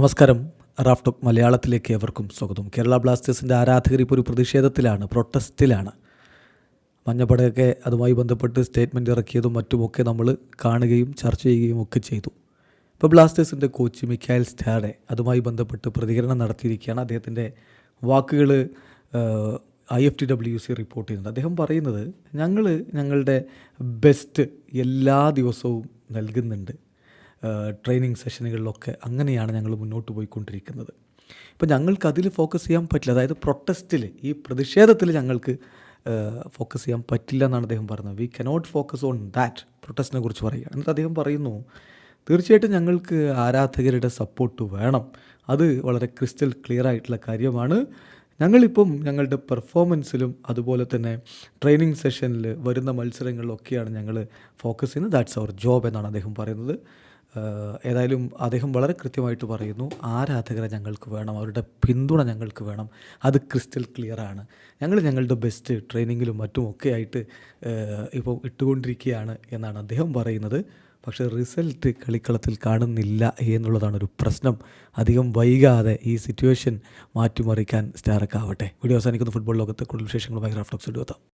നമസ്കാരം. റാഫ്ടോക്ക് മലയാളത്തിലേക്ക് ഏവർക്കും സ്വാഗതം. കേരള ബ്ലാസ്റ്റേഴ്സിന്റെ ആരാധകർ ഇപ്പോൾ ഒരു പ്രതിഷേധത്തിലാണ് പ്രൊട്ടസ്റ്റിലാണ്. മഞ്ഞപ്പടയൊക്കെ അതുമായി ബന്ധപ്പെട്ട് സ്റ്റേറ്റ്മെന്റ് ഇറക്കിയതും മറ്റുമൊക്കെ നമ്മൾ കാണുകയും ചർച്ച ചെയ്യുകയും ഒക്കെ ചെയ്തു. ഇപ്പോൾ ബ്ലാസ്റ്റേഴ്സിന്റെ കോച്ച് മിക്കായൽ സ്റ്റാഡെ അതുമായി ബന്ധപ്പെട്ട് പ്രതികരണം നടത്തിയിരിക്കുകയാണ്. അദ്ദേഹത്തിന്റെ വാക്കുകൾ I F T W C report ചെയ്യുന്നുണ്ട്. അദ്ദേഹം പറയുന്നത് ഞങ്ങൾ ഞങ്ങളുടെ ബെസ്റ്റ് എല്ലാ ദിവസവും നൽകുന്നുണ്ട്. ട്രെയിനിങ് സെഷനുകളിലൊക്കെ അങ്ങനെയാണ് ഞങ്ങൾ മുന്നോട്ട് പോയിക്കൊണ്ടിരിക്കുന്നത്. ഇപ്പം ഞങ്ങൾക്ക് അതിൽ ഫോക്കസ് ചെയ്യാൻ പറ്റില്ല. അതായത് പ്രൊട്ടസ്റ്റിൽ ഈ പ്രതിഷേധത്തിൽ ഞങ്ങൾക്ക് ഫോക്കസ് ചെയ്യാൻ പറ്റില്ല എന്നാണ് അദ്ദേഹം പറഞ്ഞത്. We cannot focus on that പ്രൊട്ടസ്റ്റിനെ കുറിച്ച് പറയുക എന്നിട്ട് അദ്ദേഹം പറയുന്നു തീർച്ചയായിട്ടും ഞങ്ങൾക്ക് ആരാധകരുടെ സപ്പോർട്ട് വേണം. അത് വളരെ ക്രിസ്റ്റൽ ക്ലിയർ ആയിട്ടുള്ള കാര്യമാണ്. ഞങ്ങളിപ്പം ഞങ്ങളുടെ പെർഫോമൻസിലും അതുപോലെ തന്നെ ട്രെയിനിങ് സെഷനിൽ വരുന്ന മത്സരങ്ങളിലൊക്കെയാണ് ഞങ്ങൾ ഫോക്കസ് ചെയ്യുന്നത്. ദാറ്റ്സ് അവർ ജോബ് എന്നാണ് അദ്ദേഹം പറയുന്നത്. ഏതായാലും അദ്ദേഹം വളരെ കൃത്യമായിട്ട് പറയുന്നു ആരാധകരെ ഞങ്ങൾക്ക് വേണം അവരുടെ പിന്തുണ ഞങ്ങൾക്ക് വേണം. അത് ക്രിസ്റ്റൽ ക്ലിയർ ആണ്. ഞങ്ങൾ ഞങ്ങളുടെ ബെസ്റ്റ് ട്രെയിനിങ്ങിലും മറ്റും ഒക്കെ ആയിട്ട് ഇപ്പോൾ ഇട്ടുകൊണ്ടിരിക്കുകയാണ് എന്നാണ് അദ്ദേഹം പറയുന്നത്. പക്ഷേ റിസൾട്ട് കളിക്കളത്തിൽ കാണുന്നില്ല എന്നുള്ളതാണ് ഒരു പ്രശ്നം. അധികം വൈകാതെ ഈ സിറ്റുവേഷൻ മാറ്റിമറിക്കാൻ സ്റ്റാറൊക്കെ ആവട്ടെ. വീഡിയോ അവസാനിക്കുന്ന. ഫുട്ബോൾ ലോകത്തെ കൂടുതൽ വിശേഷങ്ങളുമായി ഗ്രാഫ്റ്റോക്സ് എടുത്താം